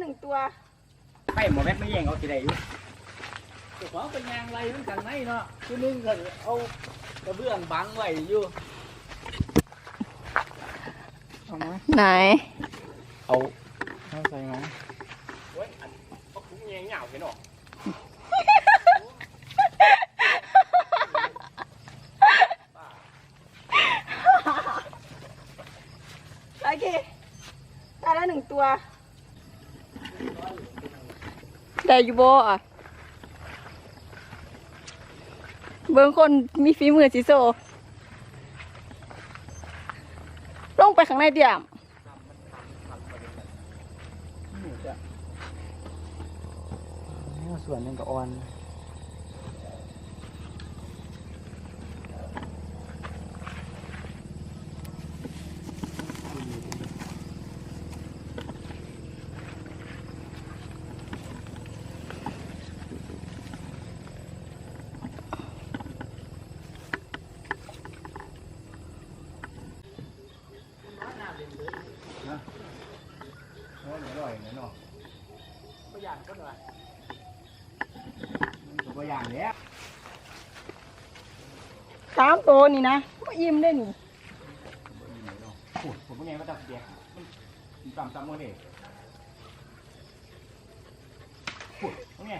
หนึ่งตัวไม่หมอแม็กไม่แย่งเอาทีใดอยู่เจ้าของเป็นยางไรมันกันไหนเนาะคือนึงก็เอากระเบื้องบังไว้อยู่เอามาไหน เอาเอาใส่มาโอ้ยอันเอาคุ้งแยงเหงาเห็นหรอโอเคได้แล้วหนึ่งตัว ได้อยู่บ่อะ เบิ่งคนมีฝีมือสิโซ ลงไปข้างในเดียมส่วนนึงก็อ่อน โอ้ยอร่อยนะเนาะตัวอย่างก็หน่อยตัวอย่างเนี้ยสามตัวนี่นะมาอิ่มได้นี่โอ้ยผมเป็นไงมาตักเสียมันต่ำต่ำกันเด็กโอ้ยเป็นไง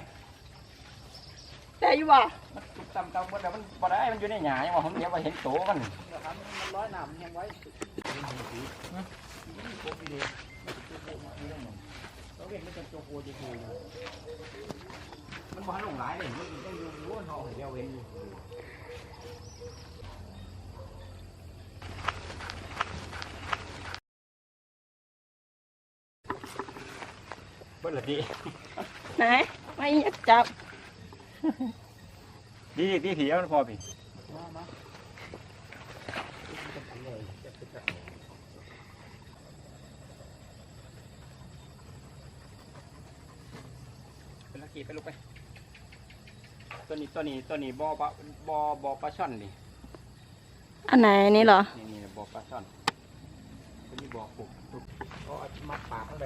ได้อยู่บ่มัน ต่ำต่ำมันแต่มันบ่ได้มันอยู่ในหยายังว่าผมเดี๋ยวไปเห็นโตมันนะครับมันร้อยหนามยังไว้เราเห็นมันจะโจโกจะโกมันบ้านลงหลายเลยมันต้องอยู่รู้ว่าเขาเดียวเว้นอยู่เบิ้ลละดีไหนไม่อยากจับ ดีดีผีเอามันพอผีมามาเป็นลักกี้ไปลูกไป ตัวนี้ตัวนี้ตัวนี้บอบะบอบอปลาช่อนนี่อันไหนนี่เหรอ นี่นี่บอปลาช่อนตัวนี้บอปุกปุกก็เอามัดปากข้างใน